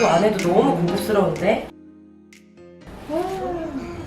그 안에도 너무 고급스러운데?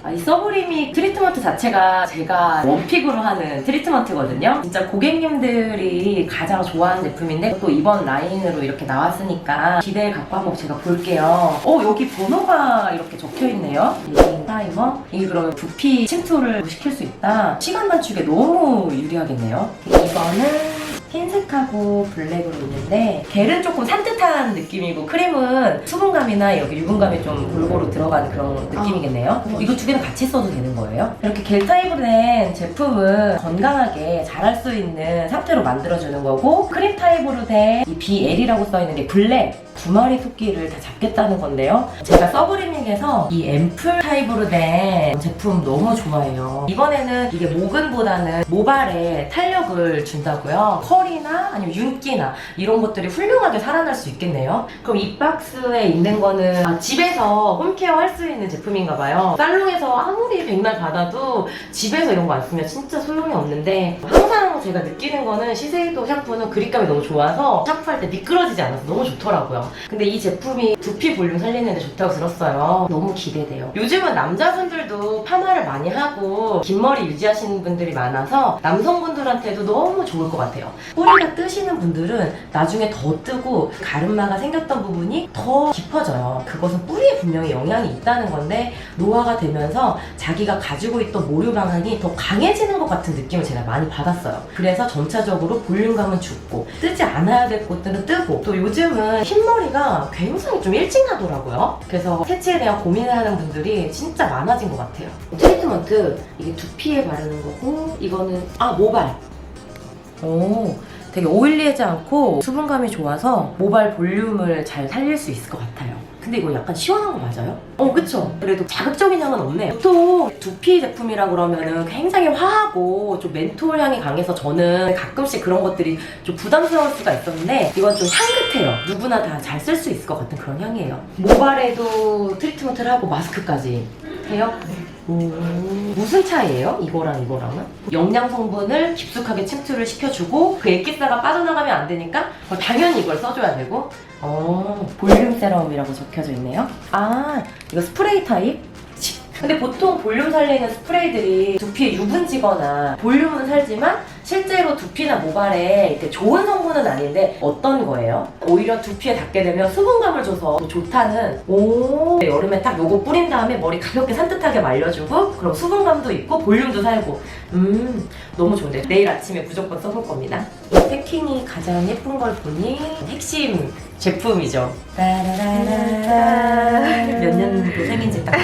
아, 이 서브리미 트리트먼트 자체가 제가 원픽으로 하는 트리트먼트거든요. 진짜 고객님들이 가장 좋아하는 제품인데 또 이번 라인으로 이렇게 나왔으니까 기대를 갖고 한번 제가 볼게요. 어, 여기 번호가 이렇게 적혀 있네요. 이 타이머. 이게 그러면 두피 침투를 시킬 수 있다. 시간 단축에 너무 유리하겠네요. 이거는 흰색하고 블랙으로 있는데 겔은 조금 산뜻한 느낌이고 크림은 수분감이나 여기 유분감이 좀 골고루 들어간 그런 느낌이겠네요. 어, 이거 두 개는 같이 써도 되는 거예요? 이렇게 겔 타입으로 된 제품은 건강하게 자랄 수 있는 상태로 만들어주는 거고 크림 타입으로 된 이 BL이라고 써있는 게 블랙 두 마리 토끼를 다 잡겠다는 건데요. 제가 서브리밍에서 이 앰플 타입으로 된 제품 너무 좋아해요. 이번에는 이게 모근보다는 모발에 탄력을 준다고요. 컬이나 아니면 윤기나 이런 것들이 훌륭하게 살아날 수 있겠네요. 그럼 이 박스에 있는 거는 아, 집에서 홈케어 할 수 있는 제품인가 봐요. 살롱에서 아무리 백날 받아도 집에서 이런 거 안 쓰면 진짜 소용이 없는데 항상 제가 느끼는 거는 시세이도 샴푸는 그립감이 너무 좋아서 샴푸할 때 미끄러지지 않아서 너무 좋더라고요. 근데 이 제품이 두피 볼륨 살리는 데 좋다고 들었어요. 너무 기대돼요. 요즘은 남자분들도 파마를 많이 하고 긴 머리 유지하시는 분들이 많아서 남성분들한테도 너무 좋을 것 같아요. 뿌리가 뜨시는 분들은 나중에 더 뜨고 가름마가 생겼던 부분이 더 깊어져요. 그것은 뿌리에 분명히 영향이 있다는 건데 노화가 되면서 자기가 가지고 있던 모유 방안이 더 강해지는 것 같은 느낌을 제가 많이 받았어요. 그래서 전체적으로 볼륨감은 죽고 뜨지 않아야 될 곳들은 뜨고 또 요즘은 흰머 리가 굉장히 좀 일찍 나더라고요. 그래서 세치에 대한 고민을 하는 분들이 진짜 많아진 것 같아요. 트리트먼트 이게 두피에 바르는 거고 이거는 아 모발 오, 되게 오일리하지 않고 수분감이 좋아서 모발 볼륨을 잘 살릴 수 있을 것 같아요. 근데 이거 약간 시원한 거 맞아요? 어, 그쵸? 그래도 자극적인 향은 없네요. 보통 두피 제품이라 그러면은 굉장히 화하고 좀 멘톨 향이 강해서 저는 가끔씩 그런 것들이 좀 부담스러울 수가 있었는데 이건 좀 향긋해요. 누구나 다 잘 쓸 수 있을 것 같은 그런 향이에요. 모발에도 트리트먼트를 하고 마스크까지 해요? 오, 무슨 차이예요? 이거랑 이거랑은? 영양 성분을 깊숙하게 침투를 시켜주고 그 액기스가 빠져나가면 안 되니까 어, 당연히 이걸 써줘야 되고 어, 볼륨 세럼이라고 적혀져 있네요. 아, 이거 스프레이 타입? 치. 근데 보통 볼륨 살리는 스프레이들이 두피에 유분지거나 볼륨은 살지만 실제로 두피나 모발에 이렇게 좋은 성분은 아닌데 어떤 거예요? 오히려 두피에 닿게 되면 수분감을 줘서 더 좋다는 오 여름에 딱 요거 뿌린 다음에 머리 가볍게 산뜻하게 말려주고 그럼 수분감도 있고 볼륨도 살고 음 너무 좋은데 내일 아침에 무조건 써볼 겁니다 이 패킹이 가장 예쁜 걸 보니 핵심 제품이죠 몇 년도 생인지 딱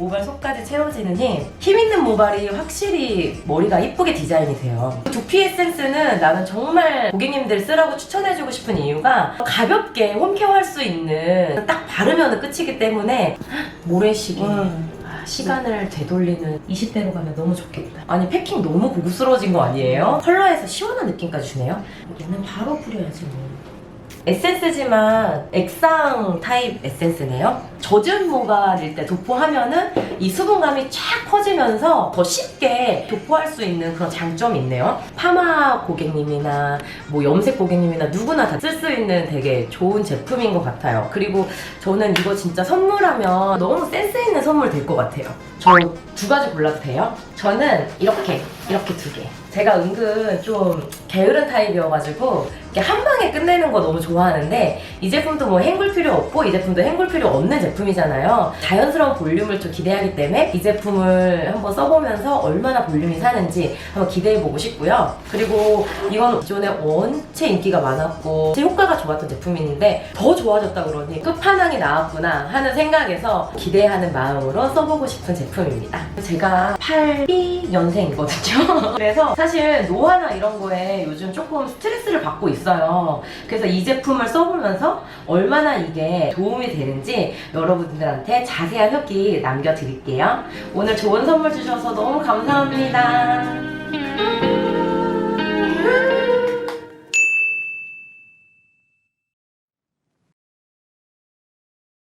모발 속까지 채워지는 힘. 힘 있는 모발이 확실히 머리가 이쁘게 디자인이 돼요. 두피 에센스는 나는 정말 고객님들 쓰라고 추천해주고 싶은 이유가 가볍게 홈케어 할 수 있는 딱 바르면 끝이기 때문에 모래시계. 아, 시간을 되돌리는 20대로 가면 너무 좋겠다. 아니 패킹 너무 고급스러워진 거 아니에요? 컬러에서 시원한 느낌까지 주네요. 얘는 바로 뿌려야지 뭐. 에센스지만 액상 타입 에센스네요. 젖은 모발일 때 도포하면은 이 수분감이 쫙 퍼지면서 더 쉽게 도포할 수 있는 그런 장점이 있네요. 파마 고객님이나 뭐 염색 고객님이나 누구나 다 쓸 수 있는 되게 좋은 제품인 것 같아요. 그리고 저는 이거 진짜 선물하면 너무 센스 있는 선물 될 것 같아요. 저 두 가지 골라도 돼요? 저는 이렇게 이렇게 두 개. 제가 은근 좀 게으른 타입이어가지고 이렇게 한 방에 끝내는 거 너무 좋아하는데 이 제품도 뭐 헹굴 필요 없고 이 제품도 hen굴 필요 없는 제품이잖아요. 자연스러운 볼륨을 좀 기대하기 때문에 이 제품을 한번 써보면서 얼마나 볼륨이 사는지 한번 기대해보고 싶고요. 그리고 이건 기존에 원체 인기가 많았고 제 효과가 좋았던 제품인데 더 좋아졌다 그러니 끝판왕이 나왔구나 하는 생각에서 기대하는 마음으로 써보고 싶은 제품입니다. 제가 82년생이거든요. 그래서 사실 노화나 이런 거에 요즘 조금 스트레스를 받고 있어요. 그래서 이 제품을 써보면서 얼마나 이게 도움이 되는지 여러분들한테 자세한 후기 남겨드릴게요. 오늘 좋은 선물 주셔서 너무 감사합니다.